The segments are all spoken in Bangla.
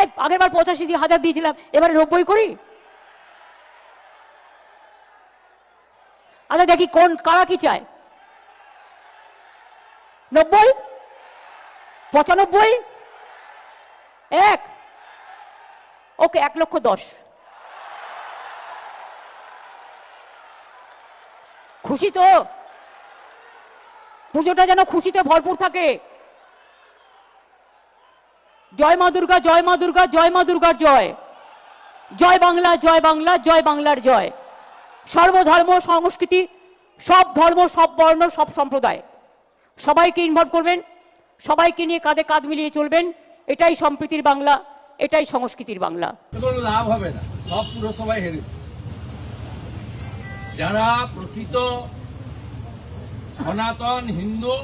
এই, আগেরবার পঁচাশি দিয়ে হাজার দিয়েছিলাম, এবারে নব্বই করি? আচ্ছা দেখি কোন, কারা কি চায়? নব্বই? পঁচানব্বই? এক? ওকে, এক লক্ষ দশ। খুশি তো? পুজোটা যেন খুশিতে ভরপুর থাকে। জয় মা দুর্গা, জয় মা দুর্গা, জয় মা দুর্গার জয়। জয় বাংলা জয় বাংলা, জয় বাংলার জয়। সর্বধর্ম, সংস্কৃতি, সব ধর্ম, সব বর্ণ, সব সম্প্রদায়। সবাইকে ইনভলভ করবেন, সবাইকে নিয়ে কাঁধে কাঁধ মিলিয়ে চলবেন, এটাই সম্প্রীতির বাংলা, এটাই সংস্কৃতির বাংলা। লাভ হবে না, সব পুরসভায় হেরেছে যারা প্রকৃত সনাতন হিন্দু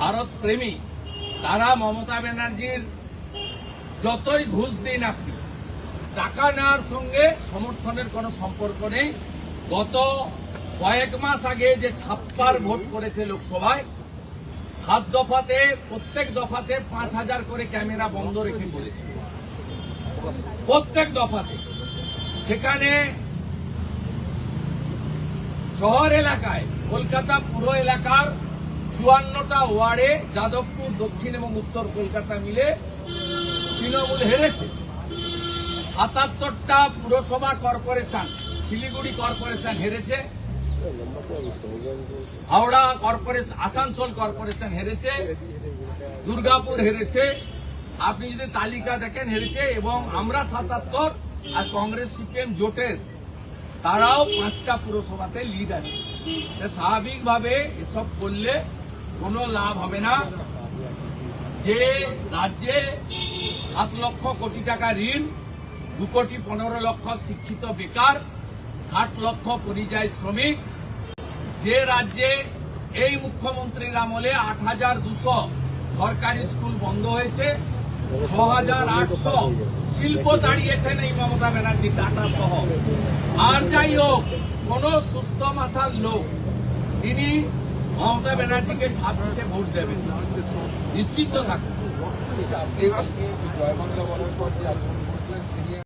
ভারত প্রেমী তারা মমতা ব্যানার্জির যতই ঘুষ দিন আপনি, টাকা নেওয়ার সঙ্গে সমর্থনের কোনো সম্পর্ক নেই। গত কয়েক মাস আগে যে ছাপ্পার ভোট করেছে লোকসভায়, সাত দফাতে, প্রত্যেক দফাতে পাঁচ হাজার করে ক্যামেরা বন্ধ রেখে বলেছে। প্রত্যেক দফাতে। সেখানে শহর এলাকায়, কলকাতা পুরো এলাকার চুয়ান্নটা ওয়ার্ডে, যাদবপুর, দক্ষিণ এবং উত্তর কলকাতা মিলে তৃণমূল হেরেছে। সাতাত্তরটা পুরসভা কর্পোরেশন, শিলিগুড়ি কর্পোরেশন হেরেছে। হাওড়া কর্পোরেশন আসানসোল কর্পোরেশন হেরেছে। দুর্গাপুর হেরেছে। আপনি যদি তালিকা দেখেন, হেরেছে এবং আমরা সাতাত্তর আর কংগ্রেস, সিপিএম জোটের, তারাও পাঁচটা পুরসভাতে লিড আছে স্বাভাবিকভাবে এসব করলে কোনো লাভ হবে না। যে রাজ্যে সাত লক্ষ কোটি টাকা ঋণ, দু কোটি পনেরো লক্ষ শিক্ষিত বেকার, ষাট লক্ষ পরিযায়ী শ্রমিক, যে রাজ্যে এই মুখ্যমন্ত্রীর আমলে আট হাজার দুশো সরকারি স্কুল বন্ধ হয়েছে, ছ হাজার আটশো শিল্প দাঁড়িয়েছেন এই মমতা ব্যানার্জি টাটা সহ। আর যাই হোক, কোন সুস্থ মাথার লোক, তিনি মমতা ব্যানার্জিকে ছাব্বিশে ভোট দেবেন। নিশ্চিত থাকুন